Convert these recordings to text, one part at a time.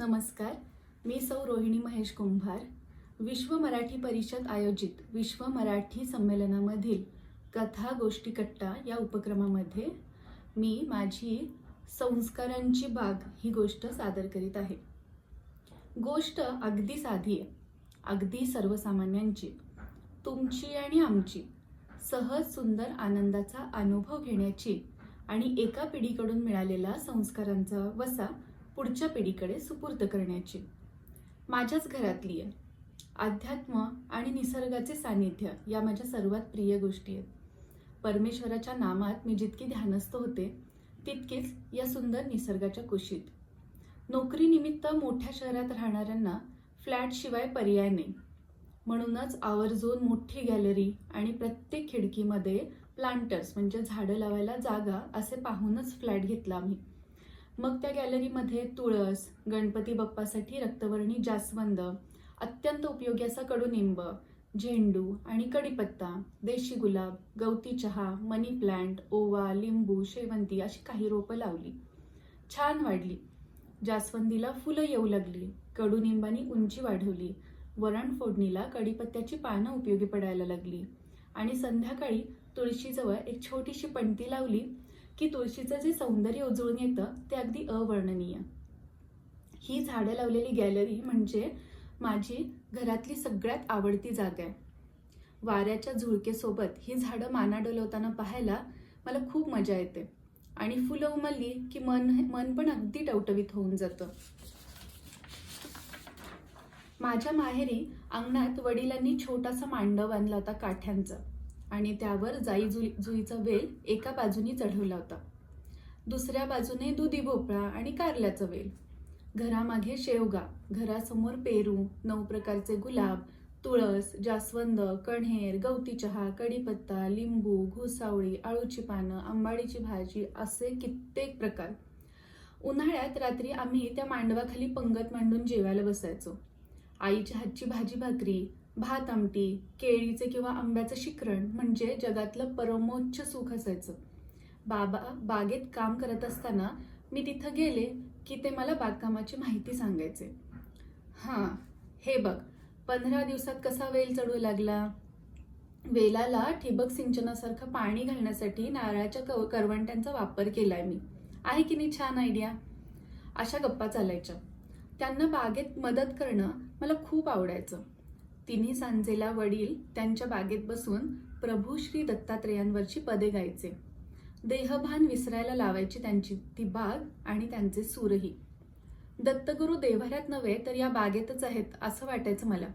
नमस्कार मी सौ रोहिणी महेश कुंभार. विश्व मराठी परिषद आयोजित विश्व मराठी संमेलनामधील कथा गोष्टी कट्टा या उपक्रमामध्ये मी माझी संस्कारांची बाग ही गोष्ट सादर करीत आहे. गोष्ट अगदी साधी आहे अगदी सर्वसामान्यांची. तुमची आणि आमची सहज सुंदर आनंदाचा अनुभव घेण्याची आणि एका पिढीकडून मिळालेला संस्कारांचा वसा पुढच्या पिढीकडे सुपूर्द करण्याची. माझ्याच घरातली आहे. अध्यात्म आणि निसर्गाचे सानिध्य या माझ्या सर्वात प्रिय गोष्टी आहेत. परमेश्वराच्या नामात मी जितकी ध्यानस्थ होते तितकीच या सुंदर निसर्गाच्या कुशीत. नोकरीनिमित्त मोठ्या शहरात राहणाऱ्यांना फ्लॅटशिवाय पर्याय नाही. म्हणूनच आवर्जून मोठी गॅलरी आणि प्रत्येक खिडकीमध्ये प्लांटर्स म्हणजे झाडं लावायला जागा असे पाहूनच फ्लॅट घेतला आम्ही. मग त्या गॅलरीमध्ये तुळस गणपती बाप्पासाठी रक्तवर्णी जास्वंद अत्यंत उपयोगी असा कडुनिंब झेंडू आणि कडीपत्ता देशी गुलाब गवती चहा मनी प्लांट ओवा लिंबू शेवंती अशी काही रोपं लावली. छान वाढली. जास्वंदीला फुलं येऊ लागली. कडुनिंबानी उंची वाढवली. वरण फोडणीला कडीपत्त्याची पानं उपयोगी पडायला लागली. आणि संध्याकाळी तुळशीजवळ एक छोटीशी पणती लावली. की तुळशीचं जे सौंदर्य उजळून येतं ते अगदी अवर्णनीय. ही झाडं लावलेली गॅलरी म्हणजे माझी घरातली सगळ्यात आवडती जागा आहे. वाऱ्याच्या झुळकेसोबत ही झाडं माना डोलवताना पाहायला मला खूप मजा येते. आणि फुलं उमलली की मन मन पण अगदी टवटवीत होऊन जातं. माझ्या माहेरी अंगणात वडिलांनी छोटासा मांडव बांधला होता काठ्यांचा. आणि त्यावर जाई जुई जुईचा वेल एका बाजूनी चढवला होता. दुसऱ्या बाजूने दुधी भोपळा आणि कारल्याचा वेल. घरामागे शेवगा घरासमोर पेरू नऊ प्रकारचे गुलाब तुळस जास्वंद कण्हेर गवती चहा कढीपत्ता लिंबू घुसावळी आळूची पानं आंबाडीची भाजी असे कित्येक प्रकार. उन्हाळ्यात रात्री आम्ही त्या मांडवाखाली पंगत मांडून जेवायला बसायचो. आईच्या हातची भाजी भाकरी भात आमटी केळीचे किंवा आंब्याचं शिकरण म्हणजे जगातलं परमोच्च सुख असायचं. बाबा बागेत काम करत असताना मी तिथं गेले की ते मला बागकामाची माहिती सांगायचे. हां हे बघ पंधरा दिवसात कसा वेल चढू लागला? वेलाला ठिबक सिंचनासारखं पाणी घालण्यासाठी नारळाच्या कव करवंट्यांचा वापर केलाय मी. आहे की नाही छान आयडिया अशा गप्पा चालायच्या. त्यांना बागेत मदत करणं मला खूप आवडायचं. तिन्ही सांजेला वडील त्यांच्या बागेत बसून प्रभू श्री दत्तात्रेयांवरची पदे गायचे. देहभान विसरायला लावायची त्यांची ती बाग आणि त्यांचे सूरही. दत्तगुरु देव्हाऱ्यात नव्हे तर या बागेतच आहेत असं वाटायचं मला.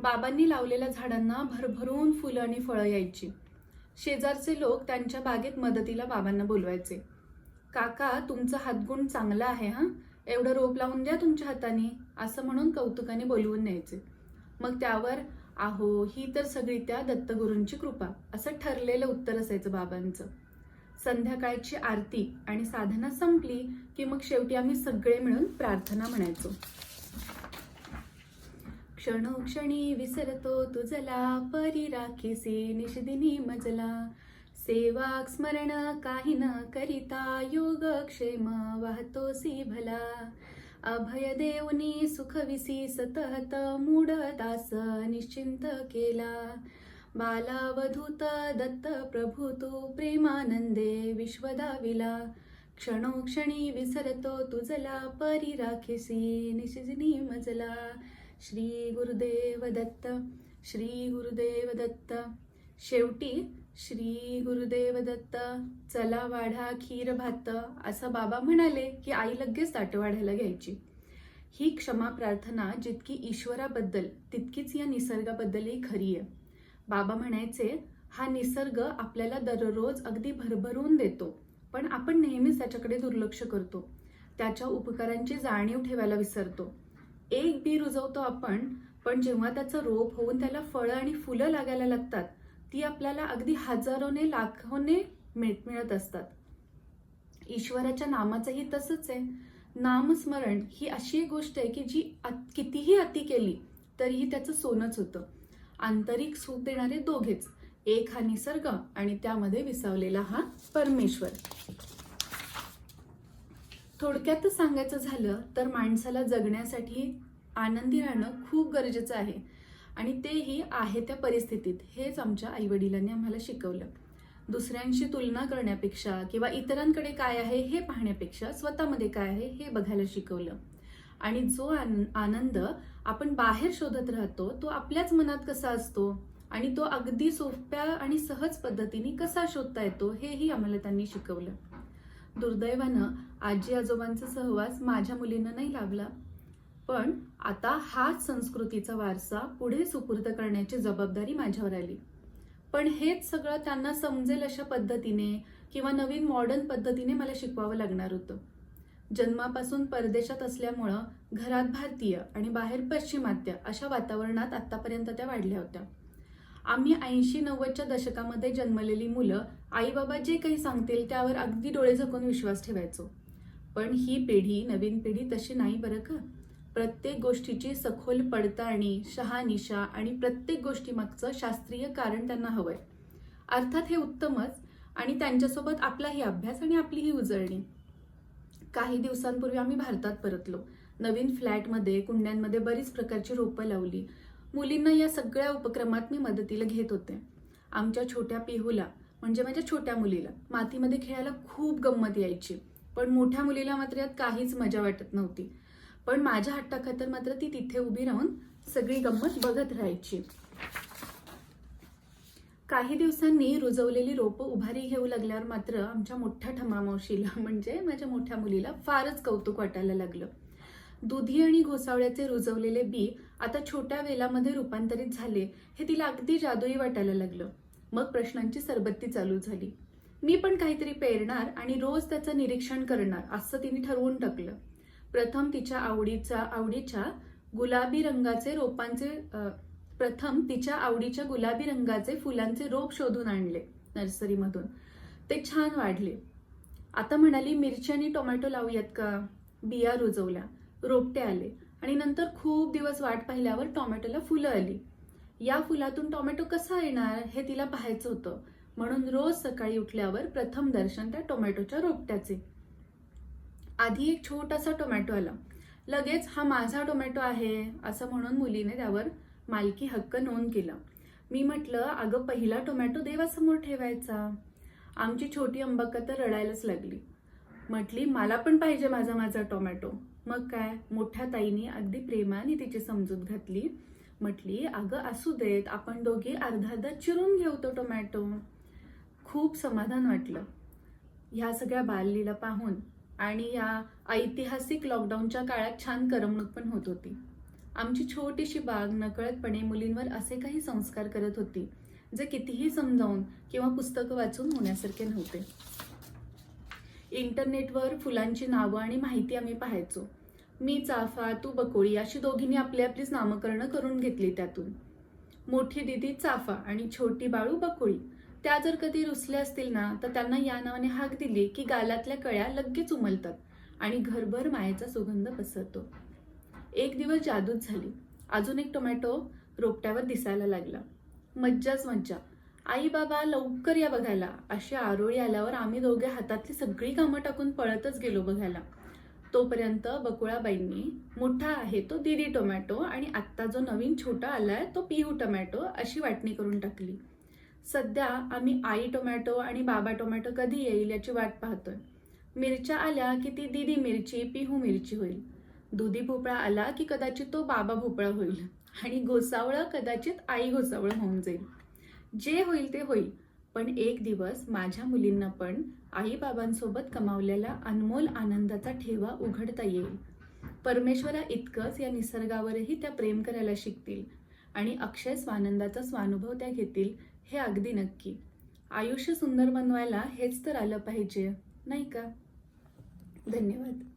बाबांनी लावलेल्या झाडांना भरभरून फुलं आणि फळं यायची. शेजारचे लोक त्यांच्या बागेत मदतीला बाबांना बोलवायचे. काका तुमचा हातगुण चांगला आहे हां? एवढं रोप लावून द्या तुमच्या हाताने असं म्हणून कौतुकाने बोलवून न्यायचे. मग त्यावर आहो ही तर सगळी त्या दत्तगुरूंची कृपा. असं ठरलेलं उत्तर असायचं बाबांचं. संध्याकाळची आरती आणि साधना संपली की मग शेवटी आम्ही सगळे मिळून प्रार्थना म्हणायचो. क्षणोक्षणी विसरतो तुझला परी राखीसी निषदिनी मजला. सेवाक स्मरण काही न करिता योग क्षेम वाहतोसी भला. अभय देवनी सुखविसी सतत मूढ दास निश्चिंत केला. बालावधूत दत्त प्रभू तू प्रेमानंदे विश्वदाविला क्षणोक्षणी विसरतो तुझला परी राखीसी निशिजनी मजला. श्री गुरुदेव दत्त श्री गुरुदेव दत्त. शेवटी श्री गुरुदेव दत्त चला वाढा खीर भात असं बाबा म्हणाले की आई लगेच ताट वाढायला घ्यायची. ही क्षमा प्रार्थना जितकी ईश्वराबद्दल तितकीच या निसर्गाबद्दलही खरी आहे. बाबा म्हणायचे हा निसर्ग आपल्याला दररोज अगदी भरभरून देतो पण आपण नेहमीच त्याच्याकडे दुर्लक्ष करतो. त्याच्या उपकारांची जाणीव ठेवायला विसरतो. एक बी रुजवतो आपण पण जेव्हा त्याचं रोप होऊन त्याला फळं आणि फुलं लागायला लागतात ती आपल्याला अगदी हजारोने लाखोने मिळत मिळत असतात. ईश्वराच्या नामाचंही तसंच आहे. नामस्मरण ही अशी एक गोष्ट आहे की जी कितीही अति केली तरीही त्याचं सोनच होतं. आंतरिक सुख देणारे दोघेच एक हा निसर्ग आणि त्यामध्ये विसावलेला हा परमेश्वर. थोडक्यातच सांगायचं झालं तर माणसाला जगण्यासाठी आनंदी राहणं खूप गरजेचं आहे. आणि तेही आहे त्या परिस्थितीत हेच आमच्या आईवडिलांनी आम्हाला शिकवलं. दुसऱ्यांशी तुलना करण्यापेक्षा किंवा इतरांकडे काय आहे हे पाहण्यापेक्षा स्वतःमध्ये काय आहे हे बघायला शिकवलं. आणि जो आन- आनंद आपण बाहेर शोधत राहतो तो आपल्याच मनात कसा असतो? आणि तो अगदी सोप्या आणि सहज पद्धतीने कसा शोधता येतो हेही आम्हाला त्यांनी शिकवलं. दुर्दैवानं आजी आजोबांचा सहवास माझ्या मुलींना नाही लाभला. पण आता हाच संस्कृतीचा वारसा पुढे सुपूर्द करण्याची जबाबदारी माझ्यावर आली. पण हेच सगळं त्यांना समजेल अशा पद्धतीने किंवा नवीन मॉडर्न पद्धतीने मला शिकवावं लागणार होतं. जन्मापासून परदेशात असल्यामुळं घरात भारतीय आणि बाहेर पश्चिमात्य अशा वातावरणात आत्तापर्यंत त्या वाढल्या होत्या. आम्ही ऐंशी नव्वदच्या दशकामध्ये जन्मलेली मुलं आई बाबा जे काही सांगतील त्यावर अगदी डोळे झकून विश्वास ठेवायचो. पण ही पिढी नवीन पिढी तशी नाही बरं का? प्रत्येक गोष्टीची सखोल पडताळणी शहानिशा आणि प्रत्येक गोष्टीमागचं शास्त्रीय कारण त्यांना हवंय. अर्थात हे उत्तमच आणि त्यांच्यासोबत आपलाही अभ्यास आणि आपलीही उजळणी. काही दिवसांपूर्वी आम्ही भारतात परतलो. नवीन फ्लॅटमध्ये कुंड्यांमध्ये बरीच प्रकारची रोपं लावली. मुलींना या सगळ्या उपक्रमात मी मदतीला घेत होते. आमच्या छोट्या पिहूला म्हणजे माझ्या छोट्या मुलीला मातीमध्ये खेळायला खूप गंमत यायची. पण मोठ्या मुलीला मात्र यात काहीच मजा वाटत नव्हती. पण माझ्या हट्टाखातर मात्र ती तिथे उभी राहून सगळी गंमत बघत राहायची. काही दिवसांनी रुजवलेली रोपं उभारी घेऊ लागल्यावर मात्र आमच्या मोठ्या ठमामावशीला म्हणजे माझ्या मोठ्या मुलीला फारच कौतुक वाटायला लागलं. दुधी आणि घोसावळ्याचे रुजवलेले बी आता छोट्या वेलामध्ये रूपांतरित झाले हे तिला अगदी जादुई वाटायला लागलं. मग प्रश्नांची सरबत्ती चालू झाली. मी पण काहीतरी पेरणार आणि रोज त्याचं निरीक्षण करणार असं तिने ठरवून टाकलं. प्रथम तिच्या आवडीचा आवडीच्या गुलाबी रंगाचे रोपांचे प्रथम तिच्या आवडीच्या गुलाबी रंगाचे फुलांचे रोप शोधून आणले नर्सरीमधून. ते छान वाढले. आता म्हणाली मिरची आणि टोमॅटो लावूयात का? बिया रुजवल्या. रोपटे आले. आणि नंतर खूप दिवस वाट पाहिल्यावर टोमॅटोला फुलं आली. या फुलातून टोमॅटो कसा येणार हे तिला पाहायचं होतं. म्हणून रोज सकाळी उठल्यावर प्रथम दर्शन त्या टोमॅटोच्या रोपट्याचे. आधी एक छोटासा टोमॅटो आला. लगेच हा माझा टोमॅटो आहे असं म्हणून मुलीने त्यावर मालकी हक्क नोंद केला. मी म्हटलं अगं पहिला टोमॅटो देवासमोर ठेवायचा. आमची छोटी अंबाका तर रडायलाच लागली. म्हटली मला पण पाहिजे माझा माझा टोमॅटो. मग काय मोठ्या ताईने अगदी प्रेमाने तिची समजूत घातली. म्हटली अगं असू देत आपण दोघी अर्धा अर्धा चिरून घेऊ तो टोमॅटो. खूप समाधान वाटलं. ह्या सगळ्या बाललीला पाहून आणि या ऐतिहासिक लॉकडाऊनच्या काळात छान करमणूक पण होत होती. आमची छोटीशी बाग नकळतपणे मुलींवर असे काही संस्कार करत होती जे कितीही समजावून किंवा पुस्तकं वाचून होण्यासारखे नव्हते. इंटरनेटवर फुलांची नावं आणि माहिती आम्ही पाहायचो. मी चाफा तू बकोळी अशी दोघींनी आपली आपलीच नामकरणं करून घेतली त्यातून. मोठी दिदी चाफा आणि छोटी बाळू बकोळी त्या जर कधी रुसल्या असतील ना तर त्यांना या नावाने हाक दिली की गालातल्या कळ्या लगेच उमलतात आणि घरभर मायेचा सुगंध पसरतो. एक दिवस जादूच झाली. अजून एक टोमॅटो रोपट्यावर दिसायला लागला. मज्जाच मज्जा. आई बाबा लवकर या बघायला. अशी आरोळी आल्यावर आम्ही दोघे हातातली सगळी कामं टाकून पळतच गेलो बघायला. तोपर्यंत बकुळाबाईंनी मोठा आहे तो दिदी टोमॅटो आणि आत्ता जो नवीन छोटा आलाय तो पिहू टोमॅटो अशी वाटणी करून टाकली. सध्या आम्ही आई टोमॅटो आणि बाबा टोमॅटो कधी येईल याची वाट पाहतोय. मिरच्या आल्या की ती दिदी मिरची पिहू मिरची होईल. दुधी भोपळा आला की कदाचित तो बाबा भोपळा होईल. आणि घोसावळं कदाचित आई घोसावळं होऊन जाईल. जे होईल ते होईल. पण एक दिवस माझ्या मुलींना पण आई बाबांसोबत कमावलेला अनमोल आनंदाचा ठेवा उघडता येईल. परमेश्वरा इतकंच या निसर्गावरही त्या प्रेम करायला शिकतील आणि अक्षय स्वानंदाचा स्वानुभव त्या घेतील हे अगदी नक्की. आयुष्य सुंदर बनवायला हेच तर आलं पाहिजे नाही का? धन्यवाद.